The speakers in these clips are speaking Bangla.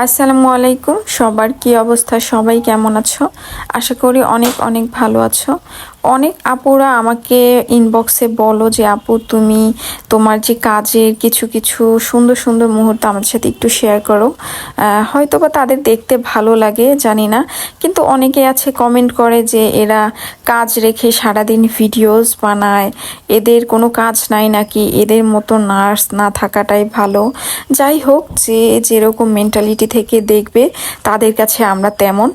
আসসালামু আলাইকুম। সবার কি অবস্থা? সবাই কেমন আছো? আশা করি অনেক অনেক ভালো আছো। অনেক আপুরা আমাকে ইনবক্সে বলো যে, আপু, তুমি তোমার যে কাজের কিছু কিছু সুন্দর সুন্দর মুহূর্ত আমাদের সাথে একটু শেয়ার করো। হয়তো বা তাদের দেখতে ভালো লাগে, জানি না। কিন্তু অনেকে আছে কমেন্ট করে যে, এরা কাজ রেখে সারাদিন ভিডিওস বানায়। এদের কোনো কাজ নাই নাকি? এদের মতো নার্স না থাকাটাই ভালো। যাই হোক, যে যেরকম মেন্টালিটি থেকে দেখবে, তাদের কাছে আমরা তেমন।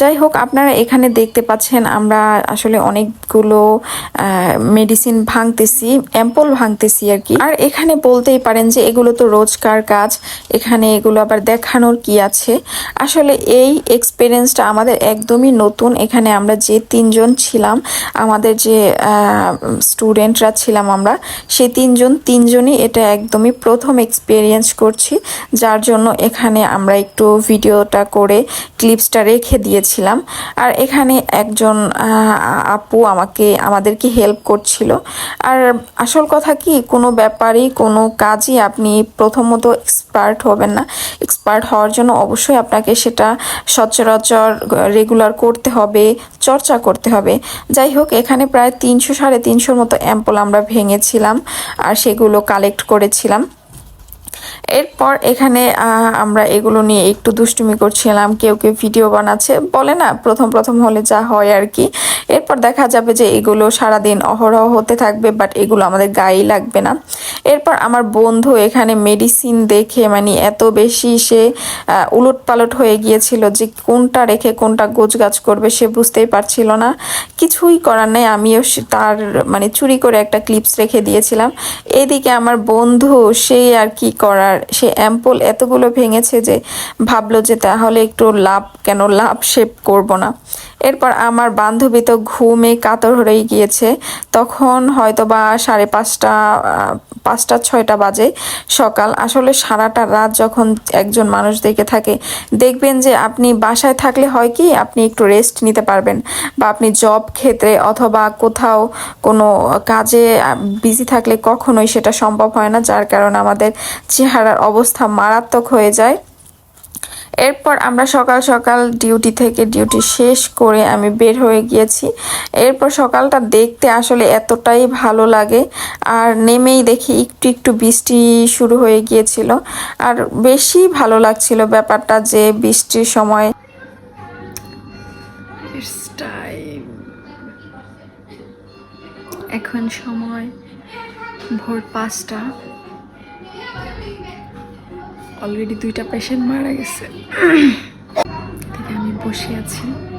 যাই হোক, আপনারা এখানে দেখতে পাচ্ছেন, আমরা আসলে অনেকগুলো মেডিসিন ভাঙতেছি অ্যাম্পল ভাঙতেছি আর কি। আর এখানে বলতেই পারেন যে এগুলো তো রোজকার কাজ, এখানে এগুলো আবার দেখানোর কি আছে? আসলে এই এক্সপিরিয়েন্সটা আমাদের একদমই নতুন। এখানে আমরা যে তিনজন ছিলাম, আমাদের যে স্টুডেন্টরা ছিলাম আমরা, সেই তিনজন, তিনজনই এটা একদমই প্রথম এক্সপিরিয়েন্স করছি, যার জন্য এখানে আমরা একটু ভিডিওটা করে ক্লিপসটা রেখে দিয়েছিলাম। আর এখানে একজন আপু আমাকে, আমাদেরকে হেল্প করছিল। আর আসল কথা কি, কোনো ব্যাপারই, কোনো কাজই আপনি প্রথমত এক্সপার্ট হবেন না। এক্সপার্ট হওয়ার জন্য অবশ্যই আপনাকে সেটা সচরাচর রেগুলার করতে হবে, চর্চা করতে হবে। যাই হোক, এখানে প্রায় তিনশো সাড়ে তিনশোর মতো অ্যাম্পল আমরা ভেঙেছিলাম, আর সেগুলো কালেক্ট করেছিলাম। এরপর এখানে আমরা এগুলো নিয়ে একটু দুষ্টুমি করছিলাম, কেউ কেউ ভিডিও বানাচ্ছে, বলে না, প্রথম প্রথম হলে যা হয় আর কি। এরপর দেখা যাবে যে এগুলো সারাদিন অহরহ হতে থাকবে বাট এগুলো আমাদের গায়ে লাগবে না। এরপর আমার বন্ধু এখানে মেডিসিন দেখে মানে এত বেশি সে উলট পালট হয়ে গিয়েছিল যে কোনটা রেখে কোনটা গোছগাছ করবে সে বুঝতেই পারছিল না। কিছুই করার নেই, আমিও তার মানে চুরি করে একটা ক্লিপস রেখে দিয়েছিলাম। এদিকে আমার বন্ধু সেই আর কি করার সে অ্যাম্পল এতগুলো ভেঙেছে যে ভাবলো যে তাহলে একটু লাভ, কেন লাভ শেপ করব না। এরপর আমার বান্ধবী তো ঘুমে কাতর হয়েই গিয়েছে। তখন হয়তো বা সাড়ে পাঁচটা পাঁচটা, ছয়টা বাজে সকাল। আসলে সারাটা রাত যখন একজন মানুষ দেখে থাকে, দেখবেন যে আপনি বাসায় থাকলে হয় কি, আপনি একটু রেস্ট নিতে পারবেন বা আপনি জব ক্ষেত্রে অথবা কোথাও কোনো কাজে বিজি থাকলে কখনোই সেটা সম্ভব হয় না, যার কারণে আমাদের চেহারার অবস্থা মারাত্মক হয়ে যায়। এরপর আমরা সকাল সকাল ডিউটি থেকে ডিউটি শেষ করে আমি বের হয়ে গিয়েছি। এরপর সকালটা দেখতে আসলে এতটাই ভালো লাগে আর নেমেই দেখি একটু একটু বৃষ্টি শুরু হয়ে গিয়েছিল। আর বেশি ভালো লাগছিল ব্যাপারটা যে বৃষ্টির সময় এখন সময় ভোর পাঁচটা। অলরেডি দুইটা পেশেন্ট মারা গেছে। আমি বসে আছি।